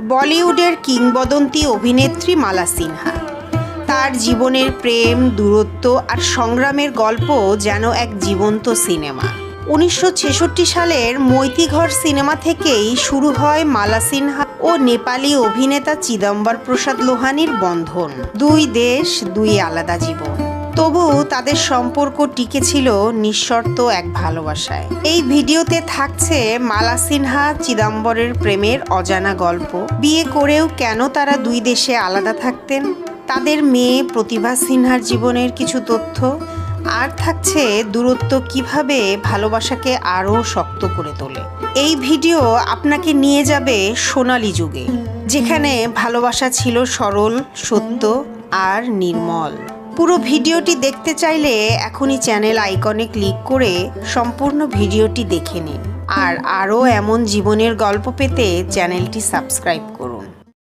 বলিউডের কিংবদন্তি অভিনেত্রী মালা সিনহা। তার জীবনের প্রেম, দূরত্ব আর সংগ্রামের গল্প যেন এক জীবন্ত সিনেমা। উনিশশো ছেষট্টি সালের মৈতিঘর সিনেমা থেকেই শুরু হয় মালা সিনহা ও নেপালি অভিনেতা চিদম্বর প্রসাদ লোহানির বন্ধন। দুই দেশ, দুই আলাদা জীবন। তবু তাদের সম্পর্ক টিকে ছিল নিঃশর্ত এক ভালোবাসায়। এই ভিডিওতে থাকছে মালা সিনহা, চিদম্বরের প্রেমের অজানা গল্প। বিয়ে করেও কেন তারা দুই দেশে আলাদা থাকতেন? তাদের মেয়ে প্রতিভা সিনহার জীবনের কিছু তথ্য? আর থাকছে দূরত্ব কীভাবে ভালোবাসাকে আরও শক্ত করে তোলে? এই ভিডিও আপনাকে নিয়ে যাবে সোনালি যুগে, যেখানে ভালোবাসা ছিল সরল, সত্য আর নির্মল। পুরো ভিডিওটি দেখতে চাইলে এখনই চ্যানেল আইকনে ক্লিক করে সম্পূর্ণ ভিডিওটি দেখে নিন। আর আরও এমন জীবনের গল্প পেতে চ্যানেলটি সাবস্ক্রাইব করুন।